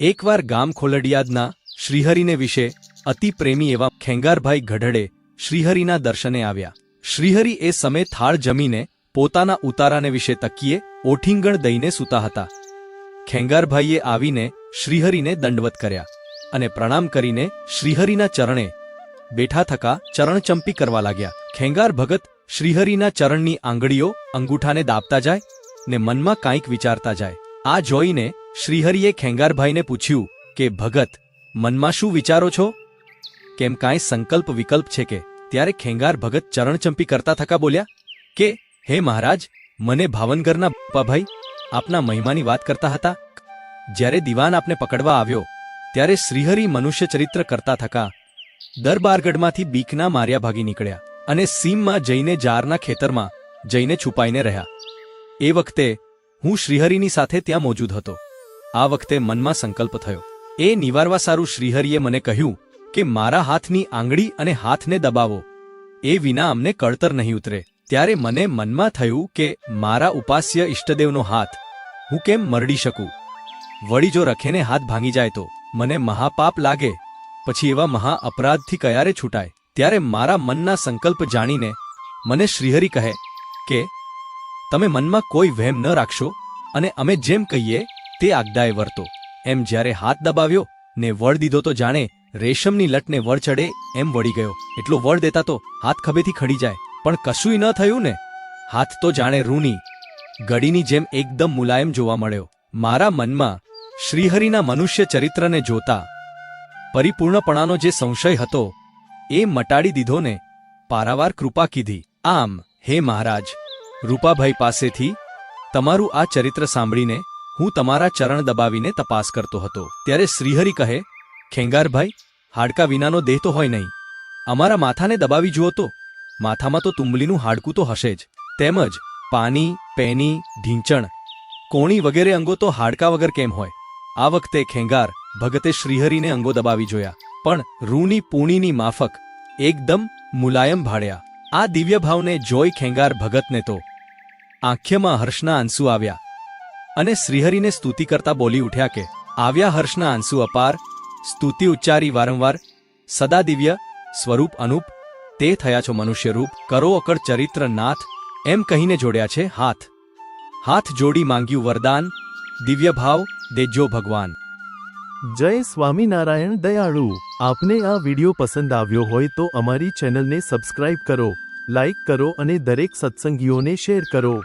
એકવાર ગામ ખોલડિયાદના શ્રીહરિને વિશે અતિ પ્રેમી એવા ખેંગારભાઈ ગઢડે શ્રીહરિના દર્શને આવ્યા. શ્રીહરિ એ સમયે થાળ જમીને પોતાના ઉતારાને વિશે તકીએ ઓઠીંગણ દઈને સૂતા હતા. ખેંગારભાઈએ આવીને શ્રીહરિને દંડવત કર્યા અને પ્રણામ કરીને શ્રીહરિના ચરણે બેઠા થકા ચરણચંપી કરવા લાગ્યા. ખેંગાર ભગત શ્રીહરિના ચરણની આંગળીઓ અંગૂઠાને દાબતા જાય ને મનમાં કાંઈક વિચારતા જાય. આ જોઈને શ્રીહરિએ ખેંગારભાઈને પૂછ્યું કે, ભગત, મનમાં શું વિચારો છો? કેમ કાંઈ સંકલ્પ વિકલ્પ છે કે? ત્યારે ખેંગાર ભગત ચરણચંપી કરતા થકા બોલ્યા, કે, હે મહારાજ, મને ભાવનગરના બાપાભાઈ આપના મહિમાની વાત કરતા હતા. જ્યારે દિવાન આપને પકડવા આવ્યો, ત્યારે શ્રીહરિ મનુષ્ય ચરિત્ર કરતા થકા. દરબારગઢમાંથી બીકના માર્યા ભાગી નીકળ્યા અને સીમમાં જઈને જારના ખેતરમાં જઈને છુપાઈને રહ્યા. એ વખતે હું શ્રીહરિની સાથે ત્યાં મોજૂદ હતો. આ વખતે મનમાં સંકલ્પ થયો. એ નિવારવા સારું શ્રીહરિએ મને કહ્યું કે મારા હાથની આંગળી અને હાથને દબાવો. એ વિના અમને કળતર નહીં ઉતરે. ત્યારે મને મનમાં થયું કે મારા ઉપાસ્ય ઇષ્ટદેવનો હાથ હું કેમ મરડી શકું? વળી જો રખેને હાથ ભાંગી જાય તો મને મહાપાપ લાગે. પછી એવા મહા અપરાધથી કયારે છૂટાય? ત્યારે મારા મનના સંકલ્પ જાણીને મને શ્રીહરિ કહે કે, તમે મનમાં કોઈ વહેમ ન રાખશો અને અમે જેમ કહીએ તે આગદાએ વર્તો એમ જ્યારે હાથ દબાવ્યો ને વળ દીધો તો જાણે રેશમની લટને વળ ચડે એમ વળી ગયો. એટલો વળ દેતા તો હાથ ખભેથી ખડી જાય. પણ કશુંય ન થયું ને? હાથ તો જાણે રૂની ગડીની જેમ એકદમ મુલાયમ જોવા મળ્યો. મારા મનમાં શ્રીહરિના મનુષ્ય ચરિત્રને જોતા પરિપૂર્ણપણાનો જે સંશય હતો એ મટાડી દીધો ને પારાવાર કૃપા કીધી. આમ, હે મહારાજ, રૂપાભાઈ પાસેથી તમારું આ ચરિત્ર સાંભળીને હું તમારા ચરણ દબાવીને તપાસ કરતો હતો. ત્યારે શ્રીહરિ કહે, ખેંગારભાઈ, હાડકા વિનાનો દેહ તો હોય નહીં. અમારા માથાને દબાવી જુઓ તો. માથામાં તો તુંબલીનું હાડકું તો હશે જ. તેમજ પાની, પેની, ઢીંચણ, કોણી વગેરે અંગો તો હાડકા વગર કેમ હોય? આ વખતે ખેંગાર ભગતે શ્રીહરિને અંગો દબાવી જોયા. પણ રૂની પૂણીની માફક એકદમ મુલાયમ ભાડ્યા. આ દિવ્ય ભાવને જોઈ ખેંગાર ભગતને તો આંખ્યમાં હર્ષના આંસુ આવ્યા. અને શ્રીહરિને સ્તુતિ કરતા બોલી ઉઠ્યા કે, આવ્યા હર્ષના આંસુ અપાર. સ્તુતિ ઉચ્ચારી વારંવાર. સદા દિવ્ય, સ્વરૂપ અનુપ. તે થયા છો મનુષ્યરૂપ. કરો અકળ ચરિત્ર નાથ. એમ કહીને જોડ્યા છે હાથ. હાથ જોડી માંગ્યું વરદાન. દિવ્ય ભાવ દેજો ભગવાન. જય સ્વામિનારાયણ દયાળુ. આપને આ વિડિયો પસંદ આવ્યો હોય તો અમારી ચેનલને સબસ્ક્રાઇબ કરો, લાઇક કરો અને દરેક સત્સંગીઓને શેર કરો.